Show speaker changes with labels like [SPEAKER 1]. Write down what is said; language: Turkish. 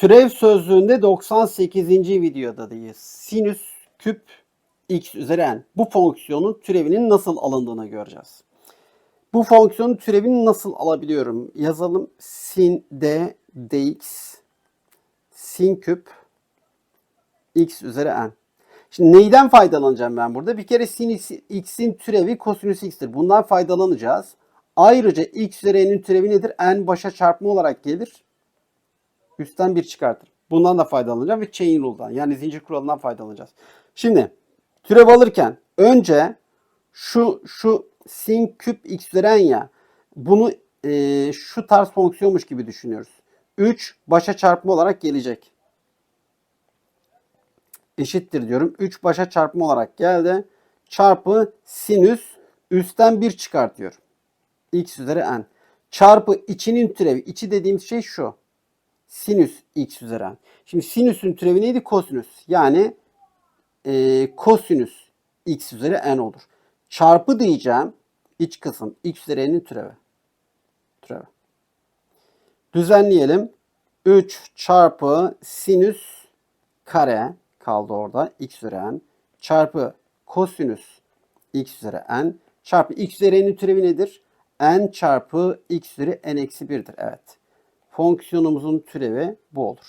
[SPEAKER 1] Türev sözlüğünde 98. videodayız. Sinüs küp x üzeri n. Bu fonksiyonun türevinin nasıl alındığını göreceğiz. Bu fonksiyonun türevini nasıl alabiliyorum? Yazalım sin d dx sin küp x üzeri n. Şimdi neyden faydalanacağım ben burada? Bir kere sin x'in türevi kosinüs x'tir. Bundan faydalanacağız. Ayrıca x üzeri n'in türevi nedir? n başa çarpma olarak gelir. Üstten 1 çıkartır. Bundan da faydalanacağım ve chain rule'dan yani zincir kuralından faydalanacağız. Şimdi türev alırken önce şu şu sin küp x üzeri n ya bunu e, şu tarz fonksiyonmuş gibi düşünüyoruz. 3 başa çarpma olarak gelecek. Eşittir diyorum. 3 başa çarpma olarak geldi. Çarpı sinüs üstten 1 çıkartıyorum. x üzeri n. Çarpı içinin türevi. İçi dediğimiz şey şu. Sinüs x üzeri. Şimdi sinüsün türevi neydi? Kosinüs. Yani e, kosinüs x üzeri n olur. Çarpı diyeceğim. iç kısım x üzeri n'in türevi. Türevi. Düzenleyelim. 3 çarpı sinüs kare kaldı orada. x üzeri n çarpı kosinüs x üzeri n çarpı x üzeri n'in türevi nedir? n çarpı x üzeri n eksi 1'dir. Evet. Fonksiyonumuzun türevi bu olur.